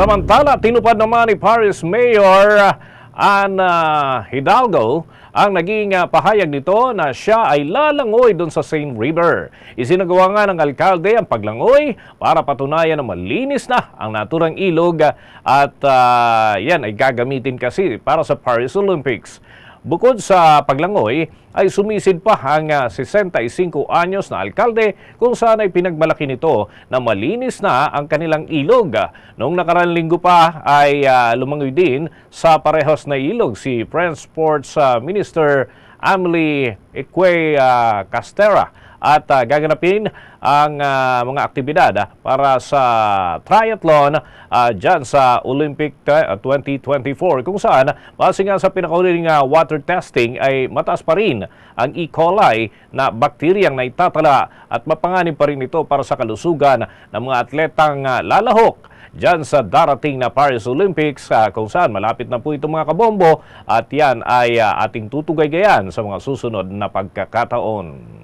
Samantala, tinupad naman ni Paris Mayor Ana Hidalgo ang naging ah, pahayag nito na siya ay lalangoy doon sa Seine River. Isinagawa nga ng alkalde ang paglangoy para patunayan na malinis na ang naturang ilog ah, at ah, yan ay gagamitin kasi para sa Paris Olympics. Bukod sa paglangoy, ay sumisid pa ang ah, 65 anyos na alkalde kung saan ay pinagmalaki nito na malinis na ang kanilang ilog. Noong nakarang linggo pa ay ah, lumangoy din sa parehas na ilog si French Sports ah, Minister Amelie Eque ah, Castera at ah, gaganapin ang ah, mga aktibidad ah, para sa triathlon ah, dyan sa Olympic ah, 2024 kung saan base nga sa pinakauling ah, water testing ay mataas pa rin ang E. coli na bakteryang naitatala at mapanganib pa rin ito para sa kalusugan ng mga atletang ah, lalahok dyan sa darating na Paris Olympics ah, kung saan malapit na po itong mga kabombo at yan ay ah, ating tutugay gayan sa mga susunod na pagkakataon.